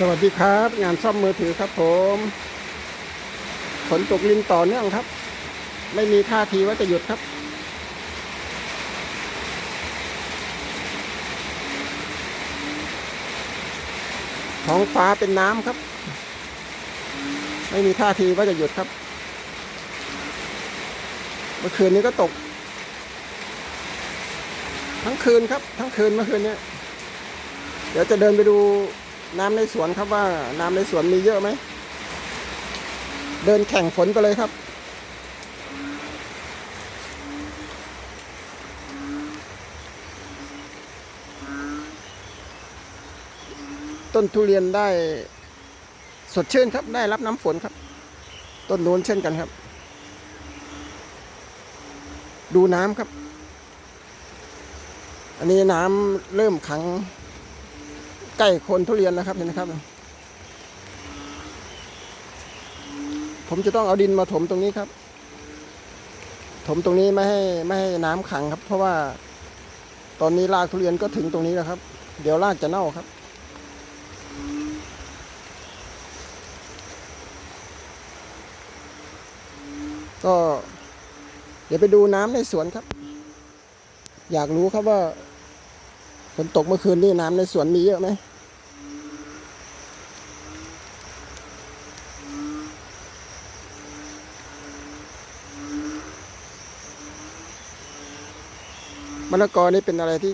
สวัสดีครับ งานซ่อมมือถือครับผมฝนตกลินต่อเนื่องครับ ไม่มีท่าทีว่าจะหยุดครับ ท้องฟ้าเป็นน้ำครับ ไม่มีท่าทีว่าจะหยุดครับ เมื่อคืนนี้ก็ตก ทั้งคืนครับ ทั้งคืนเมื่อคืนนี้เดี๋ยวจะเดินไปดู น้ำในสวนครับว่าน้ำในสวนมีเยอะไหม เดินแข่งฝนไปเลยครับ ต้นทุเรียนได้สดชื่นครับได้รับน้ำฝนครับ ต้นโน้นเช่นกันครับ ดูน้ำครับ อันนี้น้ำเริ่มขัง ใกล้คนทุเรียนแล้วครับเห็นไหมครับ ผมจะต้องเอาดินมาถมตรงนี้ครับ ถมตรงนี้ไม่ให้ไม่ให้น้ำขังครับ เพราะว่าตอนนี้รากทุเรียนก็ถึงตรงนี้แล้วครับ เดี๋ยวรากจะเน่าครับก็เดี๋ยวไปดูน้ำในสวนครับ อยากรู้ครับว่าฝนตกเมื่อคืนนี่น้ำในสวนมีเยอะไหม มะละกอนี่เป็นอะไรที่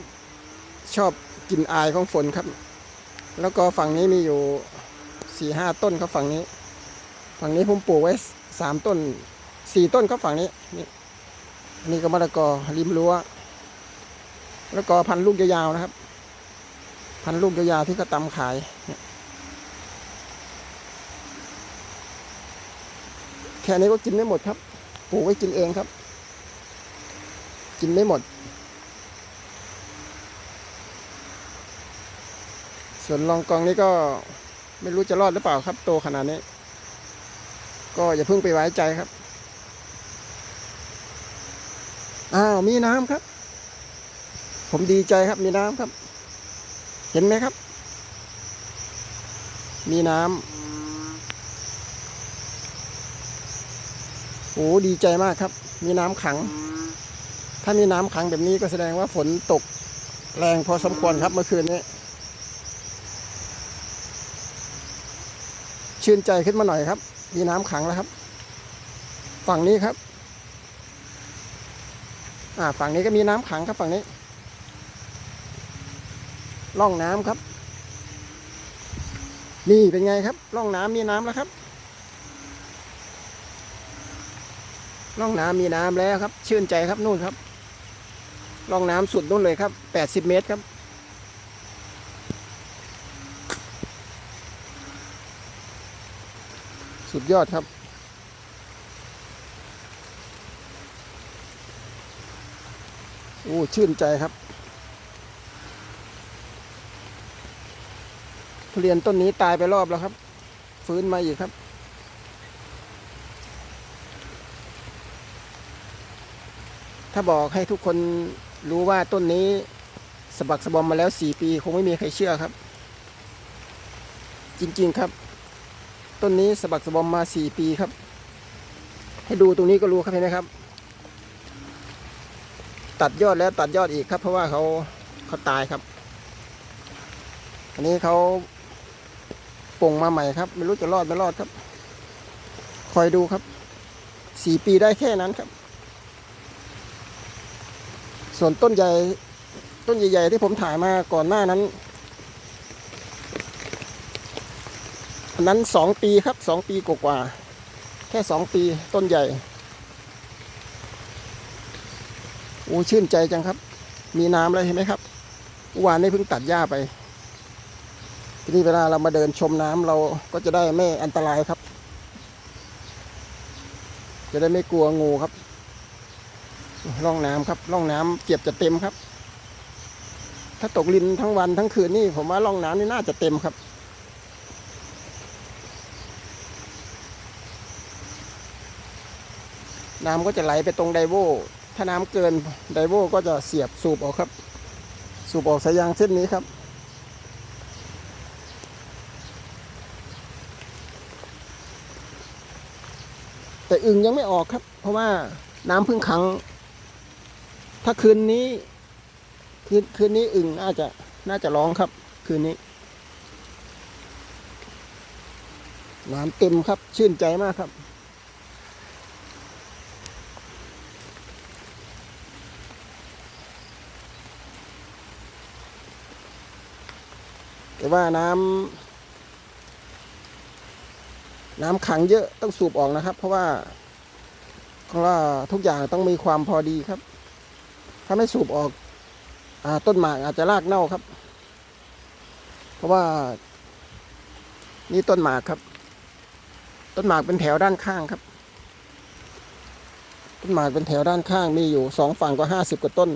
ชอบกลินอายของฝนครับ แล้วก็ฝั่งนี้มีอยู่สี่ห้าต้นครับฝั่งนี้ ฝั่งนี้ผมปลูกไว้สามต้นสี่ต้นครับฝั่งนี้นี่อันนี่ก็มะละกอริมรั้วมะละกอพันลูกยาวๆนะครับ พันลูกยาวๆที่เขาตำขายแค่นี้ก็กินไม่หมดครับ ปลูกไว้กินเองครับ กินไม่หมด ส่วนลองกองนี้ก็ไม่รู้จะรอดหรือเปล่าครับ โตขนาดนี้ ก็อย่าเพิ่งไปไว้ใจครับ อ้าว มีน้ำครับ ผมดีใจครับมีน้ำครับ เห็นไหมครับ มีน้ำโอ้ดีใจมากครับ มีน้ำขัง ถ้ามีน้ำขังแบบนี้ก็แสดงว่าฝนตกแรงพอสมควรครับเมื่อคืนนี้ ชื่นใจขึ้นมาหน่อยครับ มีน้ำขังแล้วครับ ฝั่งนี้ครับ อ่า ฝั่งนี้ก็มีน้ำขังครับฝั่งนี้ร่องน้ำครับ นี่เป็นไงครับร่องน้ำมีน้ำแล้วครับร่องน้ำมีน้ำแล้วครับ ชื่นใจครับนู่นครับร่องน้ำสุดนู่นเลยครับแปดสิบเมตรครับ สุดยอดครับ โอ้ ชื่นใจครับทุเรียนต้นนี้ตายไปรอบแล้วครับ ฟื้นมาอีกครับ ถ้าบอกให้ทุกคนรู้ว่าต้นนี้สะบักสะบอมมาแล้วสี่ปี คงไม่มีใครเชื่อครับ จริง ๆ ครับ ต้นนี้สะบักสะบอมมาสี่ปีครับ ให้ดูตรงนี้ก็รู้ครับเห็นไหมครับ ตัดยอดแล้วตัดยอดอีกครับ เพราะว่าเขาเขาตายครับ อันนี้เขาปลงมาใหม่ครับ ไม่รู้จะรอดไม่รอดครับ คอยดูครับสี่ปีได้แค่นั้นครับ ส่วนต้นใหญ่ต้นใหญ่ ๆ ที่ผมถ่ายมาก่อนหน้านั้น นนั้นสองปีครับสองปีกว่าๆแค่สองปีต้นใหญ่โอ้ชื่นใจจังครับ มีน้ำแล้วเห็นไหมครับวานนี้เพิ่งตัดหญ้าไป ทีนี้เวลาเรามาเดินชมน้ำเราก็จะได้ไม่อันตรายครับ จะได้ไม่กลัวงูครับร่องน้ำครับร่องน้ำเก็บจะเต็มครับ ถ้าตกลินทั้งวันทั้งคืนนี่ผมว่าร่องน้ำนี่น่าจะเต็มครับ น้ำก็จะไหลไปตรงไดโวถ้าน้ำเกินไดโวก็จะเสียบสูบออกครับ สูบออกสายยางเส้นนี้ครับแต่อึงยังไม่ออกครับ เพราะว่าน้ำพิ่งขัง ถ้าคืนนี้ คืนคืนนี้อึงน่าจะน่าจะร้องครับ คืนนี้ น้ำเต็มครับชื่นใจมากครับ แต่ว่าน้ำน้ำขังเยอะต้องสูบออกนะครับ เพราะว่าเพราะว่าทุกอย่างต้องมีความพอดีครับ ถ้าไม่สูบออกอต้นหมากอาจจะรากเน่าครับ เพราะว่านี่ต้นหมากครับ ต้นหมากเป็นแถวด้านข้างครับ ต้นหมากเป็นแถวด้านข้างมีอยู่สองฝั่งก็ห้าสิบกว่าต้น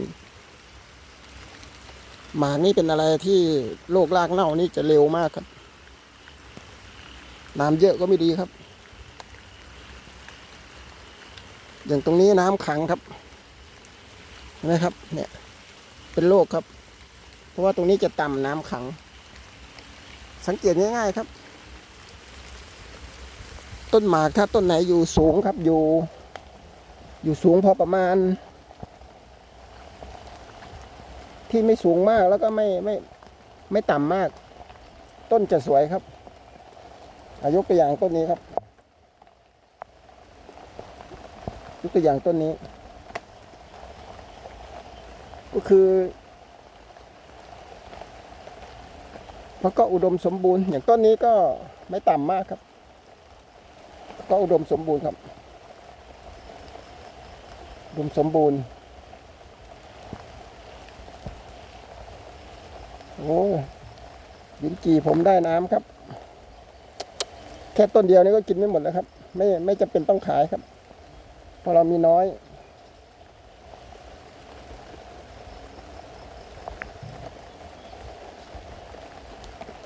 หมากนี่เป็นอะไรที่โรครากเน่านี่จะเร็วมากครับ น้ำเยอะก็ไม่ดีครับ อย่างตรงนี้น้ำขังครับเห็นไหมครับ เนี่ย เป็นโรคครับ เพราะว่าตรงนี้จะต่ำน้ำขัง สังเกตง่ายๆครับ ต้นหมากถ้าต้นไหนอยู่สูงครับอยู่ อยู่สูงพอประมาณ ที่ไม่สูงมากแล้วก็ไม่ไม่ไม่ต่ำมาก ต้นจะสวยครับ อายกตัวอย่างต้นนี้ครับยกตัวอย่างต้นนี้ ก็คือมันก็อุดมสมบูรณ์ อย่างต้นนี้ก็ไม่ต่ำมากครับ ก็อุดมสมบูรณ์ครับอุดมสมบูรณ์ อ้ยินจีผมได้น้ำครับ แค่ต้นเดียวนี่ก็กินไม่หมดแล้วครับ ไม่ไม่จำเป็นต้องขายครับ เพราะเรามีน้อย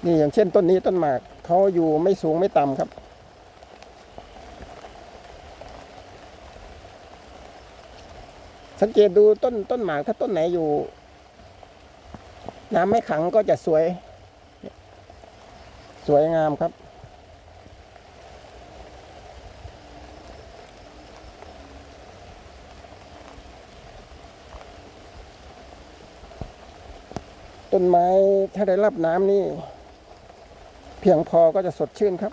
นี่อย่างเช่นต้นนี้ต้นหมากเขาอยู่ไม่สูงไม่ต่ำครับ สังเกตดูต้นต้นหมากถ้าต้นไหนอยู่ น้ำไม่ขังก็จะสวย สวยงามครับต้นไม้ถ้าได้รับน้ำนี่ เพียงพอก็จะสดชื่นครับ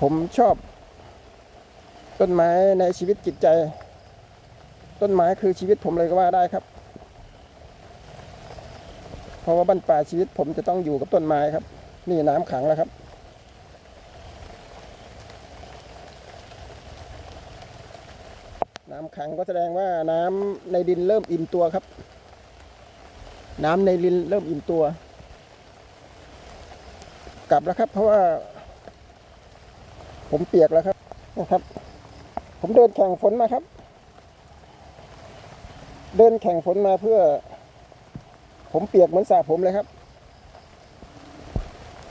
ผมชอบ ต้นไม้ในชีวิตจิตใจ ต้นไม้คือชีวิตผมเลยก็ว่าได้ครับ เพราะว่าบ้านปลายชีวิตผมจะต้องอยู่กับต้นไม้ครับ นี่น้ำขังแล้วครับ น้ำขังก็แสดงว่าน้ำในดินเริ่มอิ่มตัวครับ น้ำในดินเริ่มอิ่มตัว กลับแล้วครับ เพราะว่า ผมเปียกแล้วครับนะครับ ผมเดินแข่งฝนมาครับ เดินแข่งฝนมาเพื่อ ผมเปียกเหมือนสระผมเลยครับ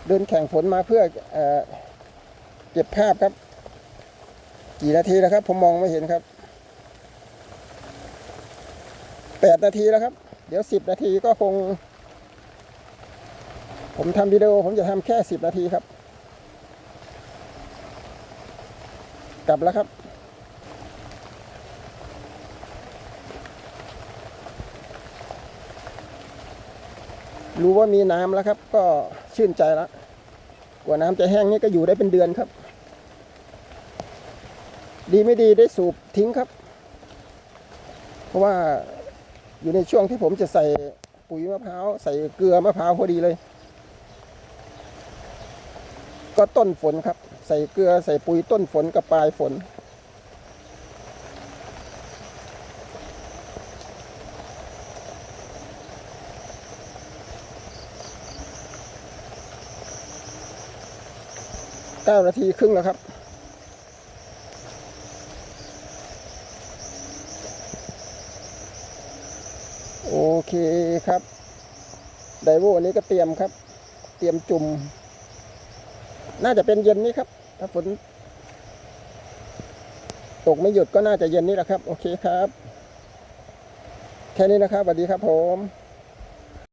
เดินแข่งฝนมาเพื่อเอเก็บภาพครับ กี่นาทีแล้วครับ ผมมองไม่เห็นครับแปดนาทีแล้วครับ เดี๋ยวสิบนาทีก็คง ผมทำวิดีโอผมจะทำแค่สิบนาทีครับ กลับแล้วครับ รู้ว่ามีน้ำแล้วครับ ก็ชื่นใจแล้วกว่าน้ำจะแห้งนี่ก็อยู่ได้เป็นเดือนครับ ดีไม่ดีได้สูบทิ้งครับ เพราะว่าอยู่ในช่วงที่ผมจะใส่ปุ๋ยมะพร้าวใส่เกลือมะพร้าวพอดีเลย ก็ต้นฝนครับ ใส่เกลือใส่ปุ๋ยต้นฝนกับปลายฝน ก้านาทีครึ่งแล้วครับ โอเคครับไดโวอันนี้ก็เตรียมครับ เตรียมจุ่ม น่าจะเป็นเย็นนี้ครับ ถ้าฝนตกไม่หยุดก็น่าจะเย็นนี้แหละครับ โอเคครับ แค่นี้นะครับสวัสดีครับผม